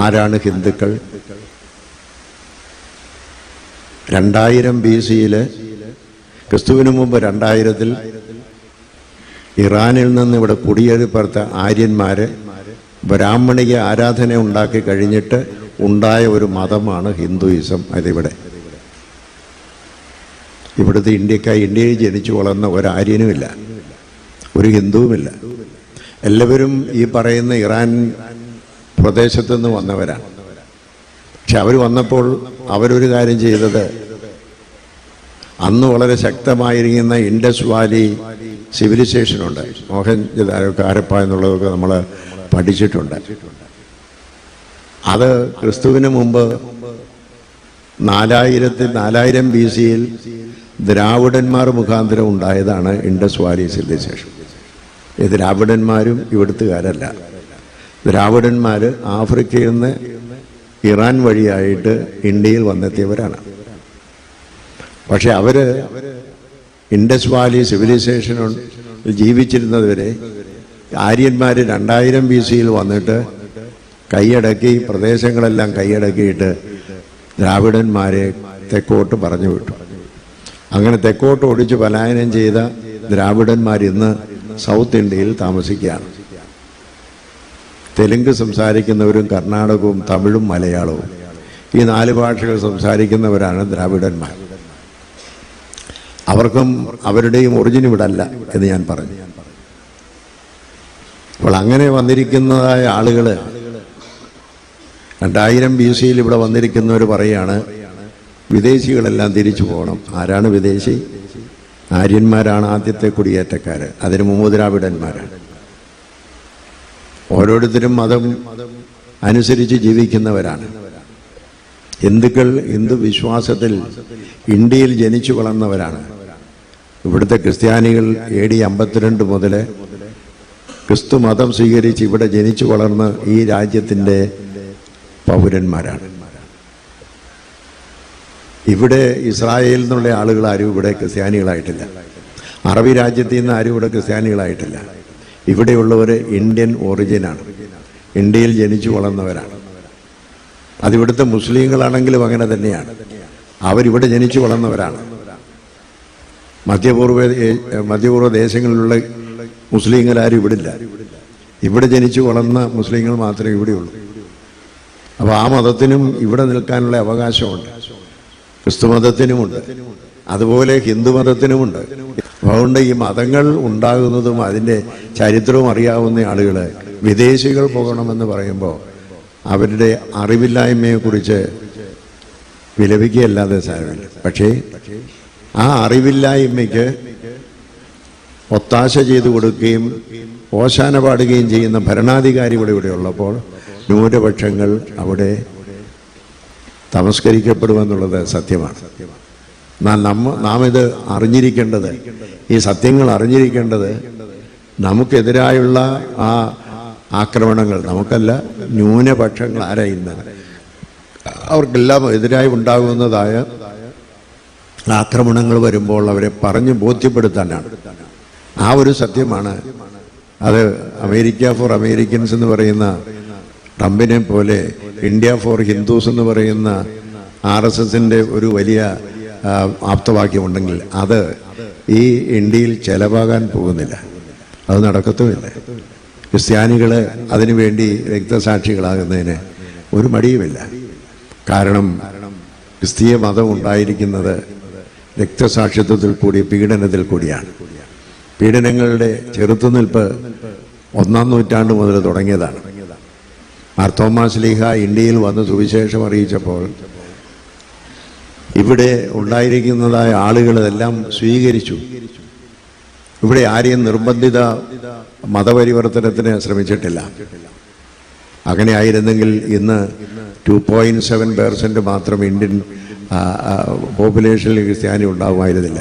ആരാണ് ഹിന്ദുക്കൾ? രണ്ടായിരം ബി സിയിൽ ക്രിസ്തുവിന് മുമ്പ് രണ്ടായിരത്തിൽ ഇറാനിൽ നിന്ന് ഇവിടെ കുടിയേറിപ്പുറത്ത ആര്യന്മാര് ബ്രാഹ്മണിക ആരാധന ഉണ്ടാക്കി കഴിഞ്ഞിട്ട് ഉണ്ടായ ഒരു മതമാണ് ഹിന്ദുയിസം അതിവിടെ. ഇവിടുത്തെ ഇന്ത്യക്കായി ഇന്ത്യയിൽ ജനിച്ചു വളർന്ന ഒരു ആര്യനുമില്ല ഒരു ഹിന്ദുവുമില്ല. എല്ലാവരും ഈ പറയുന്ന ഇറാൻ പ്രദേശത്തു നിന്ന് വന്നവരാണ്. പക്ഷെ അവർ വന്നപ്പോൾ അവരൊരു കാര്യം ചെയ്തത് അന്ന് വളരെ ശക്തമായിരിക്കുന്ന ഇൻഡസ് വാലി സിവിലൈസേഷനുണ്ട്. മോഹൻ കാരപ്പ എന്നുള്ളതൊക്കെ നമ്മൾ പഠിച്ചിട്ടുണ്ട്. അത് ക്രിസ്തുവിന് മുമ്പ് നാലായിരത്തി നാലായിരം ബി സിയിൽ ദ്രാവിഡന്മാർ മുഖാന്തരം ഉണ്ടായതാണ് ഇൻഡസ് വാലി സിവിലൈസേഷൻ. ദ്രാവിഡന്മാരും ഇവിടുത്തുകാരല്ല. ദ്രാവിഡന്മാർ ആഫ്രിക്കയിൽ നിന്ന് ഇറാൻ വഴിയായിട്ട് ഇന്ത്യയിൽ വന്നെത്തിയവരാണ്. പക്ഷെ അവർ ഇൻഡസ് വാലി സിവിലൈസേഷൻ ജീവിച്ചിരുന്നതുവരെ ആര്യന്മാർ രണ്ടായിരം ബി സിയിൽ വന്നിട്ട് കൈയടക്കി പ്രദേശങ്ങളെല്ലാം കൈയടക്കിയിട്ട് ദ്രാവിഡന്മാരെ തെക്കോട്ട് പറഞ്ഞു വിട്ടു. അങ്ങനെ തെക്കോട്ട് ഓടിച്ച് പലായനം ചെയ്ത ദ്രാവിഡന്മാർ ഇന്ന് സൗത്ത് ഇന്ത്യയിൽ താമസിക്കുകയാണ്. തെലുങ്ക് സംസാരിക്കുന്നവരും കർണാടകവും തമിഴും മലയാളവും. ഈ നാല് ഭാഷകൾ സംസാരിക്കുന്നവരാണ് ദ്രാവിഡന്മാർ. അവർക്കും അവരുടെയും ഒറിജിൻ ഇവിടെ അല്ല എന്ന് ഞാൻ പറഞ്ഞു. അപ്പോൾ അങ്ങനെ വന്നിരിക്കുന്നതായ ആളുകൾ രണ്ടായിരം ബി സിയിൽ ഇവിടെ വന്നിരിക്കുന്നവർ പറയാണ് വിദേശികളെല്ലാം തിരിച്ചു പോകണം. ആരാണ് വിദേശി? ആര്യന്മാരാണ് ആദ്യത്തെ കുടിയേറ്റക്കാർ അതിന് മുമ്പ് ദ്രാവിഡന്മാരാണ്. ഓരോരുത്തരും മതം അനുസരിച്ച് ജീവിക്കുന്നവരാണ്. ഹിന്ദുക്കൾ ഹിന്ദു വിശ്വാസത്തിൽ ഇന്ത്യയിൽ ജനിച്ചു വളർന്നവരാണ്. ഇവിടുത്തെ ക്രിസ്ത്യാനികൾ എ ഡി അമ്പത്തിരണ്ട് മുതൽ ക്രിസ്തു മതം സ്വീകരിച്ച് ഇവിടെ ജനിച്ചു വളർന്ന ഈ രാജ്യത്തിന്റെ പൗരന്മാരാണ്. ഇവിടെ ഇസ്രായേലിൽ നിന്നുള്ള ആളുകൾ ആരും ഇവിടെ ക്രിസ്ത്യാനികളായിട്ടില്ല. അറബി രാജ്യത്തിൽ നിന്ന് ആരും ഇവിടെ ക്രിസ്ത്യാനികളായിട്ടില്ല. ഇവിടെയുള്ളവർ ഇന്ത്യൻ ഒറിജിനാണ്. ഇന്ത്യയിൽ ജനിച്ചു വളർന്നവരാണ്. അതിവിടുത്തെ മുസ്ലിങ്ങളാണെങ്കിലും അങ്ങനെ തന്നെയാണ്. അവരിവിടെ ജനിച്ചു വളർന്നവരാണ്. മധ്യപൂർവ മധ്യപൂർവ ദേശങ്ങളിലുള്ള മുസ്ലിങ്ങളാരും ഇവിടില്ല. ഇവിടെ ജനിച്ചു വളർന്ന മുസ്ലിങ്ങൾ മാത്രമേ ഇവിടെയുള്ളൂ. അപ്പോൾ ആ മതത്തിനും ഇവിടെ നിൽക്കാനുള്ള അവകാശമുണ്ട്. ക്രിസ്തു മതത്തിനുമുണ്ട്. അതുപോലെ ഹിന്ദു മതത്തിനുമുണ്ട്. അതുകൊണ്ട് ഈ മതങ്ങൾ ഉണ്ടാകുന്നതും അതിന്റെ ചരിത്രവും അറിയാവുന്ന ആളുകൾ വിദേശികൾ പോകണമെന്ന് പറയുമ്പോൾ അവരുടെ അറിവില്ലായ്മയെക്കുറിച്ച് വിലപിക്കുകയല്ലാതെ സാരമില്ല. പക്ഷേ ആ അറിവില്ലായ്മയ്ക്ക് ഒത്താശ ചെയ്തു കൊടുക്കുകയും ഓശാന പാടുകയും ചെയ്യുന്ന ഭരണാധികാരി ഇവിടെ ഇവിടെ ഉള്ളപ്പോൾ ന്യൂനപക്ഷങ്ങൾ അവിടെ തമസ്കരിക്കപ്പെടുമെന്നുള്ളത് സത്യമാണ്. എന്നാൽ നമ്മ നാം ഇത് അറിഞ്ഞിരിക്കേണ്ടത് ഈ സത്യങ്ങൾ അറിഞ്ഞിരിക്കേണ്ടത് നമുക്കെതിരായുള്ള ആ ആക്രമണങ്ങൾ നമുക്കല്ല ന്യൂനപക്ഷങ്ങൾ ആരാ ഇന്ന്? അവർക്കെല്ലാം എതിരായി ഉണ്ടാകുന്നതായ ആക്രമണങ്ങൾ വരുമ്പോൾ അവരെ പറഞ്ഞ് ബോധ്യപ്പെടുത്താനാണ്. ആ ഒരു സത്യമാണ്. അത് അമേരിക്ക ഫോർ അമേരിക്കൻസ് എന്ന് പറയുന്ന ട്രംപിനെ പോലെ ഇന്ത്യ ഫോർ ഹിന്ദുസ് എന്ന് പറയുന്ന ആർ എസ് ഒരു വലിയ ആപ്തവാക്യമുണ്ടെങ്കിൽ അത് ഈ ഇന്ത്യയിൽ ചെലവാകാൻ പോകുന്നില്ല. അത് നടക്കത്തുമില്ല. ക്രിസ്ത്യാനികൾ അതിനുവേണ്ടി രക്തസാക്ഷികളാകുന്നതിന് ഒരു മടിയുമില്ല. കാരണം ക്രിസ്തീയ മതം ഉണ്ടായിരിക്കുന്നത് രക്തസാക്ഷിത്വത്തിൽ കൂടി പീഡനത്തിൽ കൂടിയാണ്. പീഡനങ്ങളുടെ ചെറുത്തുനിൽപ്പ് ഒന്നാം നൂറ്റാണ്ട് മുതൽ തുടങ്ങിയതാണ്. മാർത്തോമാ ലീഹ ഇന്ത്യയിൽ വന്ന് സുവിശേഷം അറിയിച്ചപ്പോൾ ഇവിടെ ഉണ്ടായിരിക്കുന്നതായ ആളുകളെല്ലാം സ്വീകരിച്ചു. ഇവിടെ ആരെയും നിർബന്ധിത മതപരിവർത്തനത്തിന് ശ്രമിച്ചിട്ടില്ല. അങ്ങനെ ആയിരുന്നെങ്കിൽ ഇന്ന് ടു പോയിന്റ് സെവൻ പേർസെന്റ് മാത്രം ഇന്ത്യൻ പോപ്പുലേഷനിൽ ക്രിസ്ത്യാനി ഉണ്ടാകുമായിരുന്നില്ല